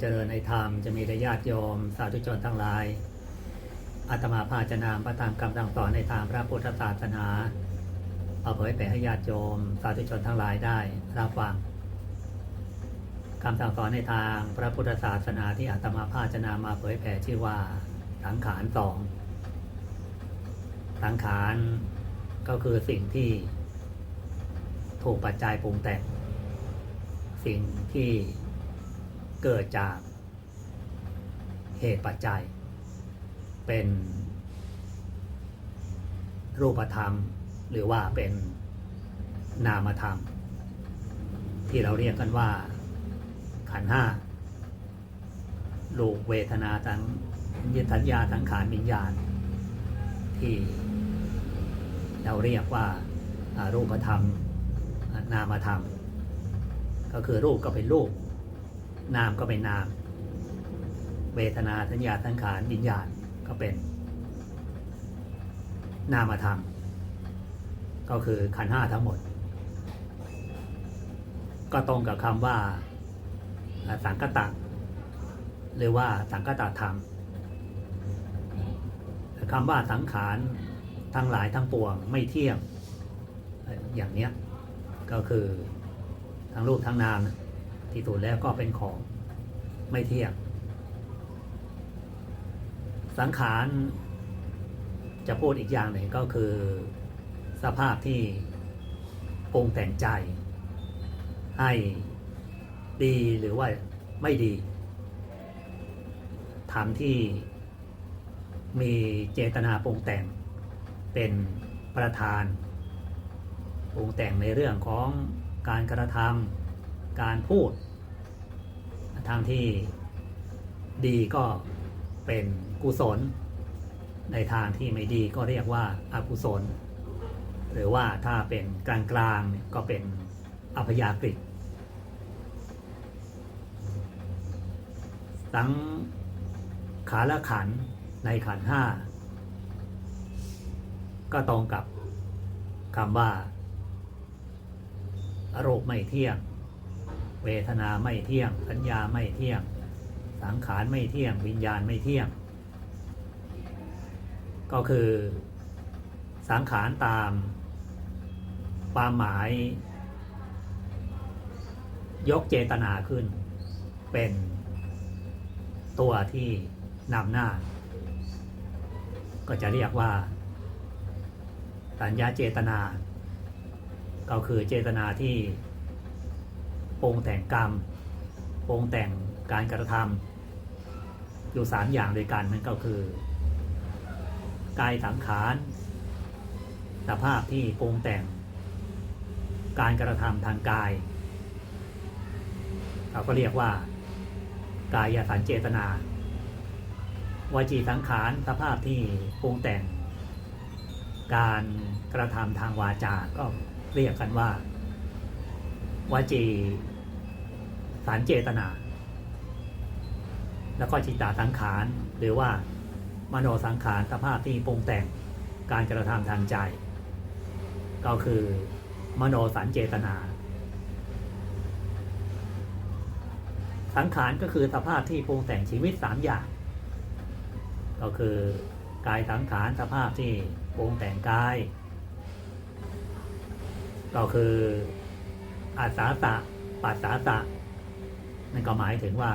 เจริญในธรรมจะมีแต่ญาติโยม สาธุชนทั้งหลายอาตมาภาจะนำพระธรรมคำสั่งสอนในทางพระพุทธศาสนาเอาเผยแผ่ให้ญาติโยม สาธุชนทั้งหลายได้รับฟังคำสั่งสอนในทางพระพุทธศาสนาที่อาตมาภาจะนำมาเผยแผ่ชื่อว่าสังขารสองสังขารก็คือสิ่งที่ถูกปัจจัยปรุงแต่งสิ่งที่ เกิดจากเหตุปัจจัย เป็นรูปธรรม หรือว่าเป็นนามธรรม ที่เราเรียกกันว่า ขันธ์ห้าลูกเวทนาทั้งยินทัญญาทั้งขานวิญญาณ ที่เราเรียกว่ารูปธรรมนามธรรม ก็คือรูปก็เป็นรูป นามก็เป็นนาม เวทนาสัญญาสังขารวิญญาณก็เป็น นามธรรม ก็คือขันห้าทั้งหมด ก็ตรงกับคำว่า สังกตะหรือว่าสังกตธรรมคำว่าสังขารทั้งหลายทั้งปวงไม่เที่ยงอย่างเนี้ยก็คือทั้งรูปทั้งนาม ที่สุดแล้วก็เป็นของไม่เที่ยง สังขารจะพูดอีกอย่างหนึ่งก็คือสภาพที่ปรุงแต่งใจ ให้ดีหรือว่าไม่ดีทำที่มีเจตนาปรุงแต่งเป็นประธานปรุงแต่งในเรื่องของการกระทำ การพูด ทางที่ดีก็เป็นกุศล ในทางที่ไม่ดีก็เรียกว่าอากุศล หรือว่าถ้าเป็นกลางกลางๆเนี่ยก็เป็นอัพยากฤิสังขาละขันในขันห้าก็ตรงกับคำว่ารูปไม่เที่ยง เวทนาไม่เที่ยง สัญญาไม่เที่ยง สังขารไม่เที่ยง วิญญาณไม่เที่ยง ก็คือสังขารตามความหมาย ยกเจตนาขึ้น เป็นตัวที่นำหน้า ก็จะเรียกว่า สัญญาเจตนา ก็คือเจตนาที่ ปรงแต่งกรรมปรงแต่งการกระทำอยู่สามอย่างด้วยกันนั่นก็คือกายสังขารสภาพที่ปรงแต่ง การกระทำทางกาย เราก็เรียกว่า กายสันเจตนาวาจีสังขารสภาพที่ปรุงแต่ง การกระทำทางวาจาก็เรียกกันว่า วจีสันเจตนา แล้วก็จิตตาสังขาร หรือว่ามโนสังขารสภาพที่ปรุงแต่งการกระทำทางใจ ก็คือ มโนสันเจตนา สังขารก็คือสภาพที่ปรุงแต่งชีวิตสามอย่าง ก็คือกายสังขารสภาพที่ปรุงแต่งกาย ก็คือ อาสาสะปัสสาสะนั่นก็หมายถึงว่า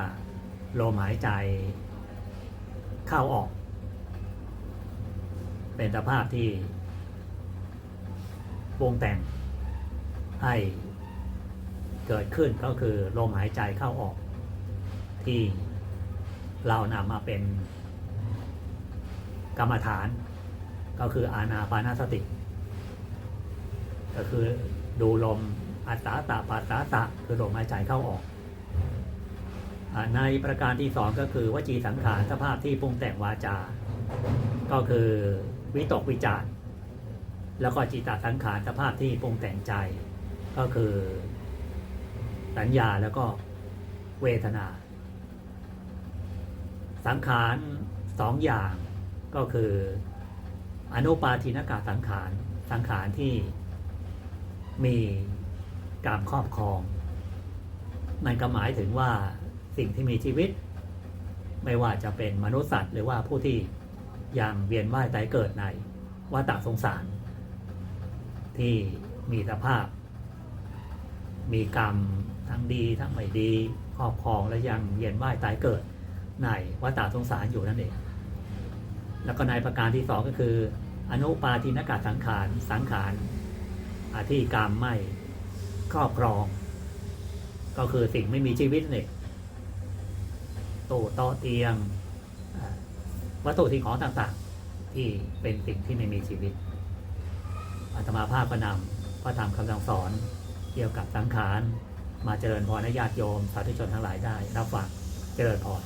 ลมหายใจเข้าออก เป็นสภาพที่ปรุงแต่งให้เกิดขึ้นก็คือลมหายใจเข้าออก ที่เรานำมาเป็นกรรมฐาน ก็คืออานาปานาสติ ก็คือดูลม อัสสาตะปัสสาตะคือลมหายใจเข้าออกในประการที่สองก็คือวจีสังขารสภาพที่ปรุงแต่งวาจา ก็คือวิตกวิจารแล้วก็จิตตสังขารสภาพที่ปรุงแต่งใจ ก็คือสัญญาแล้วก็เวทนา สังขารสองอย่างก็คืออนุปาทินากาสังขาร สังขารที่มี กรรครอบครอง มันก็หมายถึงว่าสิ่งที่มีชีวิต ไม่ว่าจะเป็นมนุษย์สัตว์หรือว่าผู้ที่ยังเวียนว่ายตายเกิดในวัฏสงสาร ที่มีสภาพ มีกรรมทั้งดีทั้งไม่ดีครอบครองและยังเวียนว่ายตายเกิดในวัฏสงสารอยู่นั่นเอง แล้วก็ในประการที่สองก็คือ อนุปาทินากาสังขารสังขารอาที่กรรมไม่ ครอบครอง ก็คือสิ่งไม่มีชีวิตเนี่ยตู้โต๊ะเตียงวัตถุสิ่งของต่างๆ ที่เป็นสิ่งที่ไม่มีชีวิตอาตมาภาพก็นำพระธรรมคำสั่งสอนเกี่ยวกับสังขาร มาเจริญพรญาติโยมสาธุชนทั้งหลายได้รับฟังเจริญพร